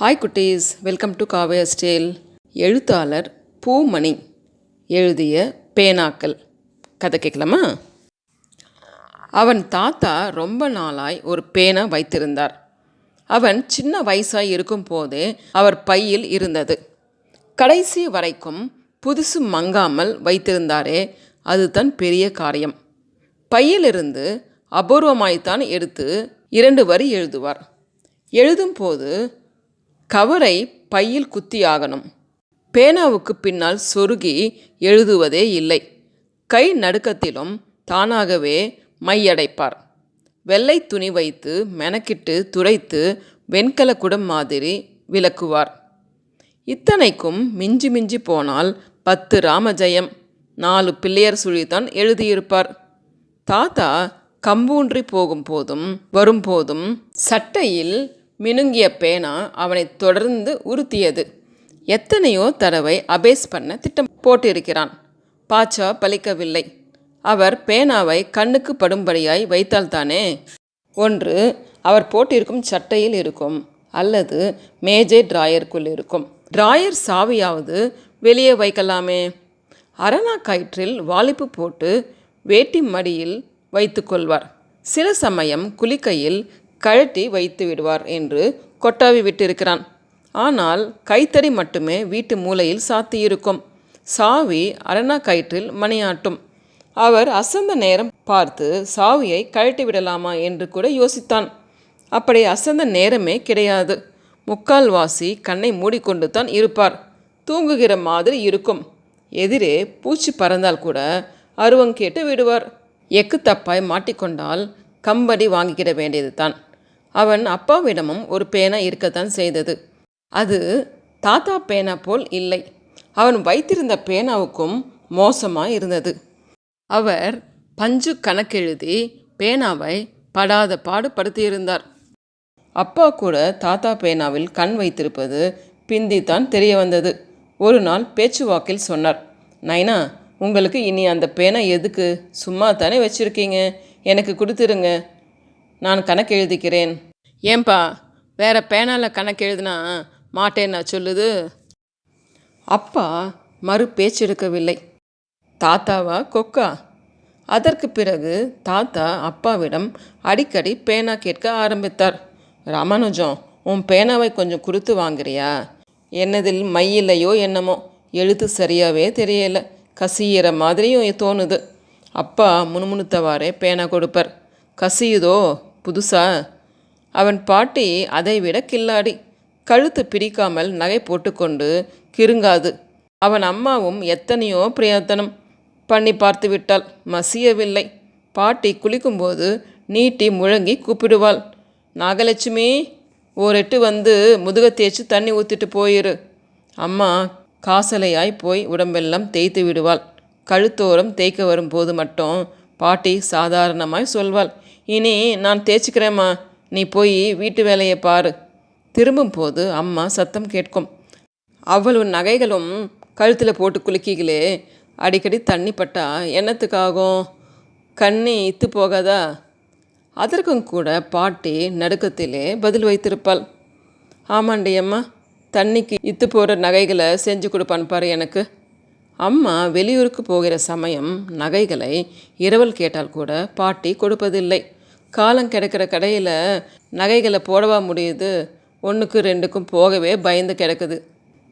Hi குட்டீஸ். Welcome to Kavya ஸ்டேல் எழுத்தாளர் பூமணி எழுதிய பேனாக்கள். கதை கேட்கலாமா? அவன் தாத்தா ரொம்ப நாளாய் ஒரு பேனா வைத்திருந்தார். அவன் சின்ன வயசாய் இருக்கும் போதே அவர் பையில் இருந்தது. கடைசி வரைக்கும் புதுசு மங்காமல் வைத்திருந்தாரே அதுதான் பெரிய காரியம். பையிலிருந்து அபூர்வமாய்த்தான் எடுத்து இரண்டு வரி எழுதுவார். எழுதும்போது கவரை பையில் குத்தியாகணும் பேனாவுக்கு பின்னால் சொருகி எழுதுவதே இல்லை. கை நடுக்கத்திலும் தானாகவே மையடைப்பார். வெள்ளை துணி வைத்து மெனக்கிட்டு துடைத்து வெண்கல குடம் மாதிரி விளக்குவார். இத்தனைக்கும் மிஞ்சி மிஞ்சி போனால் பத்து ராமஜெயம் நாலு பிள்ளையர் சுழிதான் எழுதியிருப்பார். தாத்தா கம்பூன்றி போகும் போதும் வரும்போதும் சட்டையில் மினுங்கிய பேனா அவனை தொடர்ந்து உறுத்தியது எத்தனையோ தடவை அபேஸ் பண்ண திட்டம் போட்டிருக்கிறான். பாச்சா பலிக்கவில்லை. அவர் பேனாவை கண்ணுக்கு படும்படியாய் வைத்தால்தானே? ஒன்று அவர் போட்டிருக்கும் சட்டையில் இருக்கும் அல்லது மேஜை டிராயருக்குள் இருக்கும். டிராயர் சாவியாவது வெளியே வைக்கலாமே. அரணா கயிற்றில் வாலிப்பு போட்டு வேட்டி மடியில் வைத்துக்கொள்வார் சில சமயம் குளிக்கையில் கழட்டி வைத்து விடுவார் என்று கொட்டாவி விட்டிருக்கிறான். ஆனால் கைத்தறி மட்டுமே வீட்டு மூலையில் சாத்தியிருக்கும். சாவி அரணா கயிற்றில் மணியாட்டும். அவர் அசந்த நேரம் பார்த்து சாவியை கழட்டி விடலாமா என்று கூட யோசித்தான். அப்படி அசந்த நேரமே கிடையாது. முக்கால்வாசி கண்ணை மூடிக்கொண்டு தான் இருப்பார். தூங்குகிற மாதிரி இருக்கும். எதிரே பூச்சி பறந்தால் கூட அருவம் கேட்டு விடுவார். எக்கு தப்பாய் மாட்டிக்கொண்டால் கம்படி வாங்கிக்கிட வேண்டியது தான் அவன் அப்பாவிடமும் ஒரு பேனா இருக்கத்தான் செய்தது. அது தாத்தா பேனா போல் இல்லை. அவன் வைத்திருந்த பேனாவுக்கும் மோசமாக இருந்தது. அவர் பஞ்சு கணக்கெழுதி பேனாவை படாத பாடுபடுத்தியிருந்தார். அப்பா கூட தாத்தா பேனாவில் கண் வைத்திருப்பது பிந்தித்தான் தெரிய வந்தது. ஒரு நாள் பேச்சுவாக்கில் சொன்னார் நைனா உங்களுக்கு இனி அந்த பேனா எதுக்கு? சும்மா தானே வச்சுருக்கீங்க. எனக்கு கொடுத்துருங்க. நான் கணக்கு எழுதிக்கிறேன். ஏன்பா வேற பேனாவில் கணக்கு எழுதுனா மாட்டேன்னா சொல்லுது. அப்பா மறு பேச்செடுக்கவில்லை தாத்தாவா கொக்கா? அதற்கு பிறகு தாத்தா அப்பாவிடம் அடிக்கடி பேனா கேட்க ஆரம்பித்தார். ராமானுஜம் உன் பேனாவை கொஞ்சம் கொடுத்து வாங்குறியா? என்னதில் மை இல்லையோ என்னமோ? எழுத்து சரியாகவே தெரியல. கசியிற மாதிரியும் தோணுது. அப்பா முணுமுணுத்தவாறே பேனா கொடுப்பார். கசியுதோ? புதுசா? அவன் பாட்டி அதைவிட கில்லாடி. கழுத்து பிரிக்காமல் நகை போட்டுக்கொண்டு கிருங்காது. அவன் அம்மாவும் எத்தனையோ பிரயத்தனம் பண்ணி பார்த்து விட்டாள் மசியவில்லை. பாட்டி குளிக்கும்போது நீட்டி முழங்கி கூப்பிடுவாள். நாகலட்சுமி ஓரெட்டு வந்து முதுக தேய்ச்சி தண்ணி ஊற்றிட்டு போயிரு அம்மா காசலையாய் போய் உடம்பெல்லாம் தேய்த்து விடுவாள். கழுத்தோரம் தேய்க்க வரும்போது மட்டும் பாட்டி சாதாரணமாய் சொல்வாள். இனி நான் தேய்ச்சிக்கிறேம்மா. நீ போய் வீட்டு வேலையை பாரு. திரும்பும் போது அம்மா சத்தம் கேட்கும். அவ்வளவு நகைகளும் கழுத்தில் போட்டு குலுக்கிகளே. அடிக்கடி தண்ணி பட்டா என்னத்துக்காகும்? கண்ணி இத்து போகாதா? அதற்கும் கூட பாட்டி நடுக்கத்திலே பதில் வைத்திருப்பாள். ஆமாண்டி அம்மா தண்ணிக்கு இத்து போகிற நகைகளை செஞ்சு கொடுப்பான் பாரு எனக்கு. அம்மா வெளியூருக்கு போகிற சமயம் நகைகளை இரவல் கேட்டால் கூட பாட்டி கொடுப்பதில்லை. காலம் கிடக்கிற கடையில் நகைகளை போடவா முடியுது? ஒன்றுக்கு ரெண்டுக்கும் போகவே பயந்து கிடக்குது.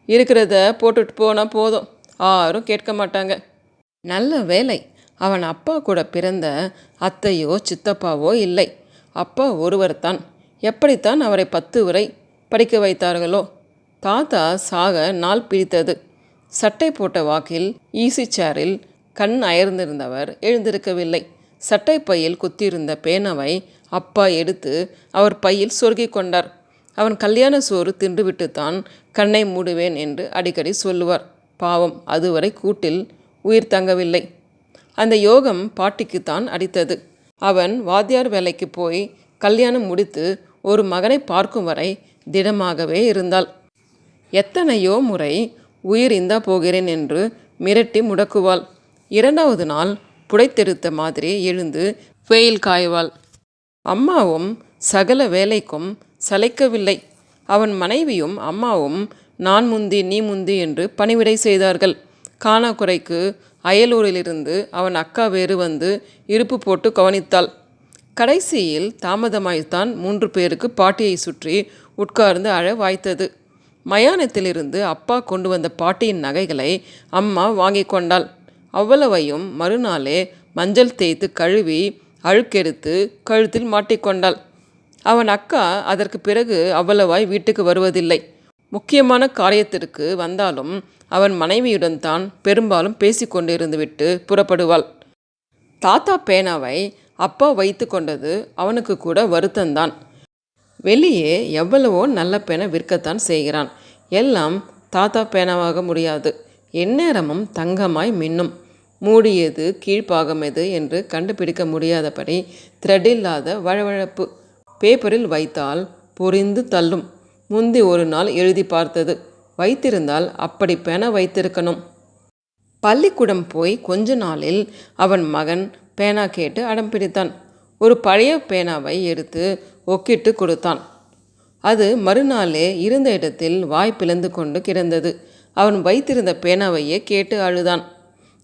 இருக்கிறத போட்டுட்டு போனால் போதும். யாரும் கேட்க மாட்டாங்க. நல்ல வேலை அவன் அப்பா கூட பிறந்த அத்தையோ சித்தப்பாவோ இல்லை. அப்பா ஒருவர் தான் எப்படித்தான் அவரை பத்து வரை படிக்க வைத்தார்களோ? தாத்தா சாக நாள் பிடித்தது சட்டை போட்ட வாக்கில் ஈசி சேரில் கண் அயர்ந்திருந்தவர் எழுந்திருக்கவில்லை. சட்டை பையில் குத்தியிருந்த பேனாவை அப்பா எடுத்து அவர் பையில் சொருகிக் கொண்டார். அவன் கல்யாண சோறு தின்றுவிட்டுத்தான் கண்ணை மூடுவேன் என்று அடிக்கடி சொல்லுவார். பாவம் அதுவரை கூட்டில் உயிர் தங்கவில்லை. அந்த யோகம் பாட்டிக்குத்தான் அடித்தது. அவன் வாத்தியார் வேலைக்கு போய் கல்யாணம் முடித்து ஒரு மகனை பார்க்கும் வரை திடமாகவே இருந்தாள். எத்தனையோ முறை உயிர் இந்தா போகிறேன் என்று மிரட்டி முடக்குவாள். இரண்டாவது நாள் புடைத்தெடுத்த மாதிரி எழுந்து வெயில் காய்வாள். அம்மாவும் சகல வேலைக்கும் சளைக்கவில்லை. அவன் மனைவியும் அம்மாவும் நான் முந்தி நீ முந்தி என்று பணிவிடை செய்தார்கள். காணாக்குறைக்கு அயலூரிலிருந்து அவன் அக்கா வேறு வந்து இருப்பு போட்டு கவனித்தாள். கடைசியில் தாமதமாய்த்தான் மூன்று பேருக்கு பாட்டியை சுற்றி உட்கார்ந்து அழ வாய்த்தது. மயானத்திலிருந்து அப்பா கொண்டு வந்த பாட்டியின் நகைகளை அம்மா வாங்கி கொண்டாள். அவ்வளவையும் மறுநாளே மஞ்சள் தேய்த்து கழுவி அழுக்கெடுத்து கழுத்தில் மாட்டிக்கொண்டாள். அவன் அக்கா அதற்கு பிறகு அவ்வளவாய் வீட்டுக்கு வருவதில்லை. முக்கியமான காரியத்திற்கு வந்தாலும் அவன் மனைவியுடன் தான் பெரும்பாலும் பேசிக்கொண்டிருந்து விட்டு புறப்படுவாள். தாத்தா பேனாவை அப்பா வைத்து கொண்டது அவனுக்கு கூட வருத்தந்தான் வெளியே எவ்வளவோ நல்ல பேனை விற்கத்தான் செய்கிறான். எல்லாம் தாத்தா பேனாவாக முடியாது. எந்நேரமும் தங்கமாய் மின்னும். மூடியது கீழ்ப்பாகம் எது என்று கண்டுபிடிக்க முடியாதபடி த்ரெட் இல்லாத வழவழப்பு பேப்பரில் வைத்தால் பொரிந்து தள்ளும். முந்தி ஒரு நாள் எழுதி பார்த்தது. வைத்திருந்தால் அப்படி பேனா வைத்திருக்கணும். பள்ளிக்கூடம் போய் கொஞ்ச நாளில் அவன் மகன் பேனா கேட்டு அடம் பிடித்தான். ஒரு பழைய பேனாவை எடுத்து ஒக்கிட்டு கொடுத்தான். அது மறுநாளே இருந்த இடத்தில் வாய் பிளந்து கொண்டு கிடந்தது. அவன் வைத்திருந்த பேனாவையே கேட்டு அழுதான்.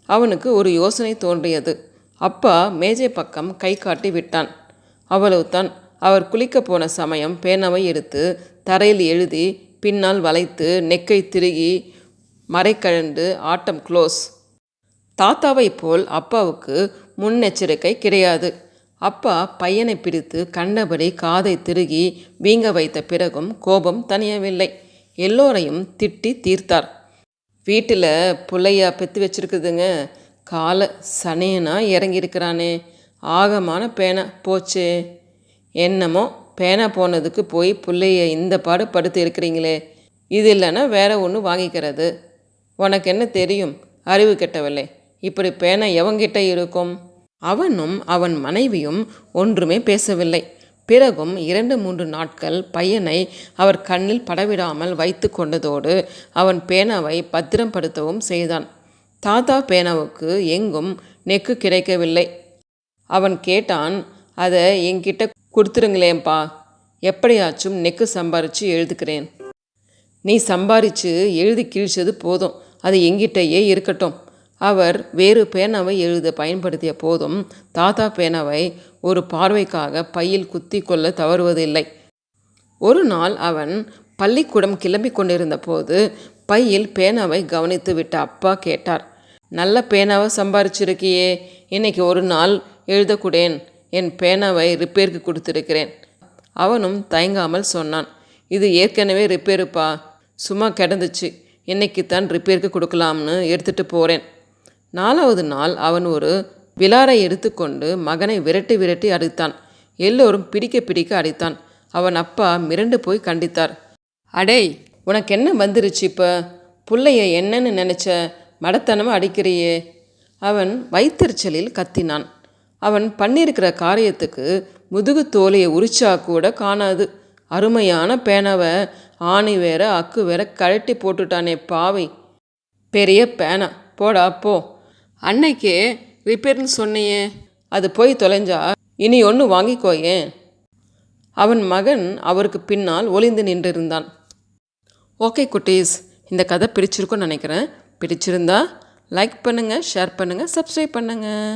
அவனுக்கு ஒரு யோசனை தோன்றியது. அப்பா மேஜை பக்கம் கை காட்டி விட்டான். அவ்வளவுதான் அவர் குளிக்கப் போன சமயம் பேனாவை எடுத்து தரையில் எழுதி பின்னால் வளைத்து நெக்கை திருகி மறைக்கழண்டு ஆட்டம் க்ளோஸ். தாத்தாவை போல் அப்பாவுக்கு முன்னெச்சரிக்கை கிடையாது. அப்பா பையனை பிடித்து கண்டபடி காதை திருகி வீங்க வைத்த பிறகும் கோபம் தனியவில்லை எல்லோரையும் திட்டி தீர்த்தார். வீட்டில் பிள்ளையா பெற்று வச்சுருக்குதுங்க. காலை சனியனா இறங்கியிருக்கிறானே. ஆகமான பேனை போச்சு. என்னமோ பேனா போனதுக்கு போய் பிள்ளைய இந்த பாடு படுத்து இருக்கிறீங்களே. இது இல்லைன்னா வேற ஒன்று வாங்கிக்கிறது. உனக்கு என்ன தெரியும்? அறிவு கெட்டவில்லை இப்படி பேனா எவங்கிட்ட இருக்கும்? அவனும் அவன் மனைவியும் ஒன்றுமே பேசவில்லை. பிறகும் இரண்டு மூன்று நாட்கள் பையனை அவர் கண்ணில் படவிடாமல் வைத்து கொண்டதோடு அவன் பேனாவை பத்திரப்படுத்தவும் செய்தான். தாத்தா பேனாவுக்கு எங்கும் நெக்கு கிடைக்கவில்லை. அவன் கேட்டான் அதை என்கிட்ட கொடுத்துருங்களேன்ப்பா. எப்படியாச்சும் நெக்கு சம்பாரித்து எழுதுக்கிறேன் நீ சம்பாரித்து எழுதி கிழிச்சது போதும். அது எங்கிட்டயே இருக்கட்டும். அவர் வேறு பேனாவை எழுத பயன்படுத்திய போதும் தாத்தா பேனாவை ஒரு பார்வைக்காக பையில் குத்தி கொள்ள தவறுவதில்லை. ஒரு நாள் அவன் பள்ளிக்கூடம் கிளம்பி கொண்டிருந்த போது பையில் பேனாவை கவனித்து விட்ட அப்பா கேட்டார் நல்ல பேனாவை சம்பாரிச்சிருக்கியே இன்னைக்கு ஒரு நாள் எழுதக்கூடேன் என் பேனாவை ரிப்பேருக்கு கொடுத்துருக்கிறேன். அவனும் தயங்காமல் சொன்னான் இது ஏற்கனவே ரிப்பேருப்பா சும்மா கிடந்துச்சு இன்னைக்கு தான் ரிப்பேருக்கு கொடுக்கலாம்னு எடுத்துகிட்டு போகிறேன் நாலாவது நாள் அவன் ஒரு விலாரை எடுத்துக்கொண்டு மகனை விரட்டி விரட்டி அடித்தான். எல்லோரும் பிடிக்க பிடிக்க அடித்தான். அவன் அப்பா மிரண்டு போய் கண்டித்தார். அடேய் உனக்கு என்ன வந்துருச்சு இப்போ? புள்ளைய என்னன்னு நினச்ச மடத்தனமாக அடிக்கிறியே? அவன் வைத்தறிச்சலில் கத்தினான். அவன் பண்ணியிருக்கிற காரியத்துக்கு முதுகு தோலையை உரிச்சா கூட காணாது. அருமையான பேனாவை ஆணி வேற அக்கு வேற கழட்டி போட்டுட்டானே பாவை. பெரிய பேனா. போடா போ. அன்னைக்கே ரிப்பேர்னு சொன்னியே அது போய் தொலைஞ்சா இனி ஒன்று வாங்கிக்கோயேன் அவன் மகன் அவருக்கு பின்னால் ஒளிந்து நின்றிருந்தான். ஓகே குட்டீஸ் இந்த கதை பிடிச்சிருக்கும்னு நினைக்கிறேன். பிடிச்சிருந்தா லைக் பண்ணுங்கள் ஷேர் பண்ணுங்கள் சப்ஸ்கிரைப் பண்ணுங்கள்